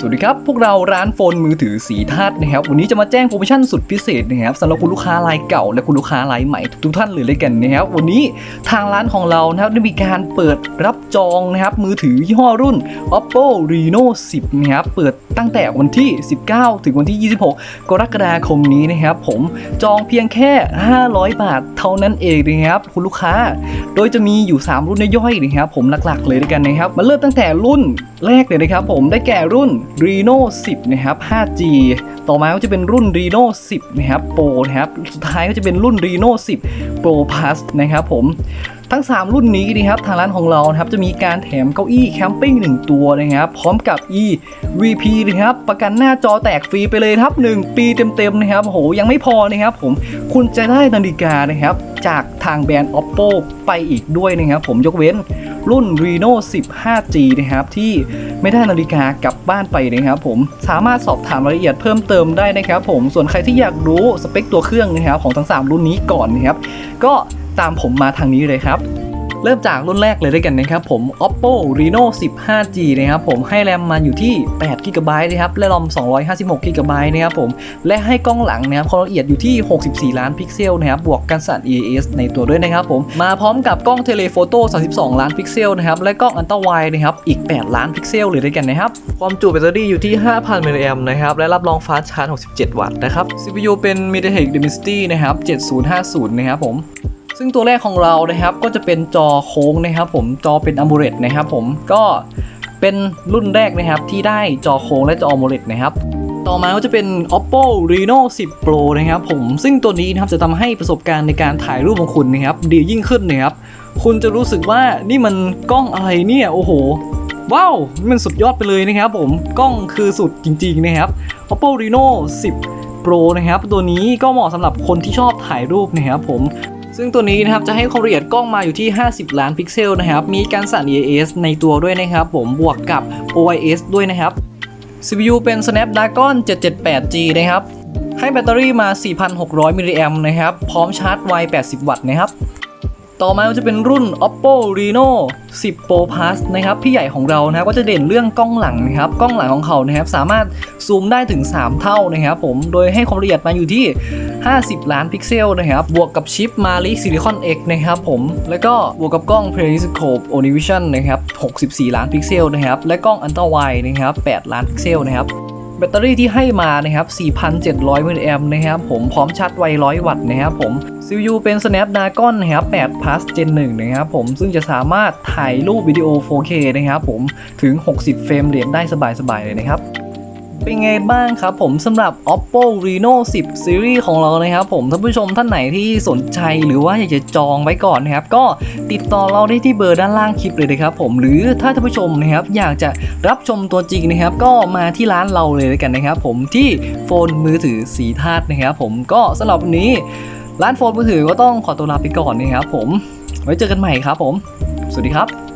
สวัสดีครับ พวกเราร้านโฟนมือถือสีธาตุนะครับ วันนี้จะมาแจ้งโปรโมชั่นสุดพิเศษนะครับสำหรับคุณลูกค้ารายเก่าและคุณลูกค้ารายใหม่ทุกท่านเลยเลยกันนะครับ วันนี้ทางร้านของเรานะครับได้มีการเปิดรับจองนะครับมือถือยี่ห้อรุ่น oppo reno 10 นะครับ เปิดตั้งแต่วันที่ 19 ถึงวันที่ 26 กรกฎาคมนี้นะครับ ผมจองเพียงแค่ 500 บาทเท่านั้นเองนะครับคุณลูกค้า โดยจะมีอยู่ 3 รุ่นย่อยนะครับผมหลักๆ เลยด้วยกันนะครับมาเริ่มตั้งแต่รุ่นแรกเลยนะครับผมได้แก่รุ่น Reno 10 นะครับ 5G ต่อมาก็จะเป็นรุ่น Reno 10 นะครับ Pro นะครับ สุดท้ายก็จะเป็นรุ่น Reno 10 Pro Plus นะครับผมทั้ง 3 รุ่นนี้นะครับทางร้านของเราครับจะมีการแถมเก้าอี้แคมปิ้ง1ตัวนะครับพร้อมกับ e VP นะครับประกันหน้าจอแตกฟรีไปเลยครับ 1 ปีเต็มๆนะครับโหยังไม่พอนะครับผมคุณจะได้นาฬิกานะครับจากทางแบรนด์ oppo ไปอีกด้วยนะครับผมยกเว้น รุ่น reno 10 5g นะครับ ที่ไม่ได้นาฬิกากลับบ้านไปนะครับผมสามารถสอบถามรายละเอียดเพิ่มเติมได้นะครับผมส่วนใครที่อยากรู้สเปคตัวเครื่องนะครับของทั้ง 3 รุ่นนี้ก่อนนะครับก็ตามผมมาทางนี้เลยครับ เริ่มจากรุ่นแรกเลยด้วยกันนะครับผม oppo reno 10 5g นะครับผมให้แรมมาอยู่ที่8 g b นะครับและรอม 256 g b นะครับผมและให้กล้องหลังนะครับความละเอียดอยู่ที่ 64 ล้านพิกเซลนะครับบวกกันสั่น EAS ในตัวด้วยนะครับผมมาพร้อมกับกล้องเทเลโฟโต้32 ล้านพิกเซลนะครับและกล้องอันตราไวนะครับอีก 8 ล้านพิกเซลเลยด้วยกันนะครับความจุแบตเตอรี่อยู่ที่ 5,000 มิลลิแอมนะครับและรับรองฟาสต์ชาร์จ 67 วัตต์นะครับ CPU เป็น MediaTek Dimensity นะครับ7050 นะครับผม ซึ่งตัวแรกของเรานะครับก็จะเป็นจอโค้งนะครับ ผมจอเป็น AMOLED นะครับ ผมก็เป็นรุ่นแรกนะครับที่ได้จอโค้งและจอ AMOLED นะครับต่อมาก็จะเป็น oppo reno 10 pro นะครับผมซึ่งตัวนี้นะครับจะทำให้ประสบการณ์ในการถ่ายรูปของคุณนะครับดียิ่งขึ้นนะครับคุณจะรู้สึกว่านี่มันกล้องอะไรเนี่ยโอ้โหว้าวมันสุดยอดไปเลยนะครับผมกล้องคือสุดจริงๆนะครับ oppo reno 10 pro นะครับตัวนี้ก็เหมาะสำหรับคนที่ชอบถ่ายรูปนะครับผม ซึ่งตัวนี้นะครับจะให้ความละเอียดกล้องมาอยู่ที่ 50 ล้านพิกเซลนะครับ มีการสั่น EAS ในตัวด้วยนะครับ ผมบวกกับ OIS ด้วยนะครับ CPU เป็น Snapdragon 778G นะครับ ให้แบตเตอรี่มา 4,600 มิลลิแอมป์นะครับ พร้อมชาร์จไว 80 วัตต์นะครับ ต่อมาจะเป็นรุ่น oppo reno 10 pro plus นะครับ พี่ใหญ่ของเรานะครับก็จะเด่นเรื่องกล้องหลังนะครับ กล้องหลังของเขานะครับ สามารถซูมได้ถึง 3 เท่านะครับ ผม โดยให้ความละเอียดมาอยู่ที่ 50 ล้านพิกเซลนะครับ บวกกับชิป Mali Silicon X นะครับผม แล้วก็บวกกับกล้อง Periscope Onivision นะครับ 64 ล้านพิกเซลนะครับ และกล้อง Ultra Wide นะครับ 8 ล้านพิกเซลนะครับแบตเตอรี่ที่ให้มานะครับ 4,700 มิลลิแอมป์นะครับ ผม พร้อมชาร์จไว 100 วัตต์นะครับผม CPU เป็น Snapdragon นะครับ8 plus Gen 1 นะครับผม ซึ่งจะสามารถถ่ายรูปวิดีโอ 4K นะครับผม ถึง 60 เฟรมเรทได้สบายๆ เลยนะครับ เป็นไงบ้างครับผมสำหรับ oppo reno 10 series ของเรานะครับผมท่านผู้ชมท่านไหนที่สนใจหรือว่าอยากจะจองไว้ก่อนนะครับ ก็ติดต่อเราได้ที่เบอร์ด้านล่างคลิปเลยนะครับผมหรือถ้าท่านผู้ชมนะครับอยากจะรับชมตัวจริงนะครับ ก็มาที่ร้านเราเลยแล้วกันนะครับ ผมที่โฟนมือถือสีธาตุนะครับผมก็สำหรับวันนี้ร้านโฟนมือถือก็ต้องขอตัวลาไปก่อนนะครับผม ไว้เจอกันใหม่ครับผม สวัสดีครับ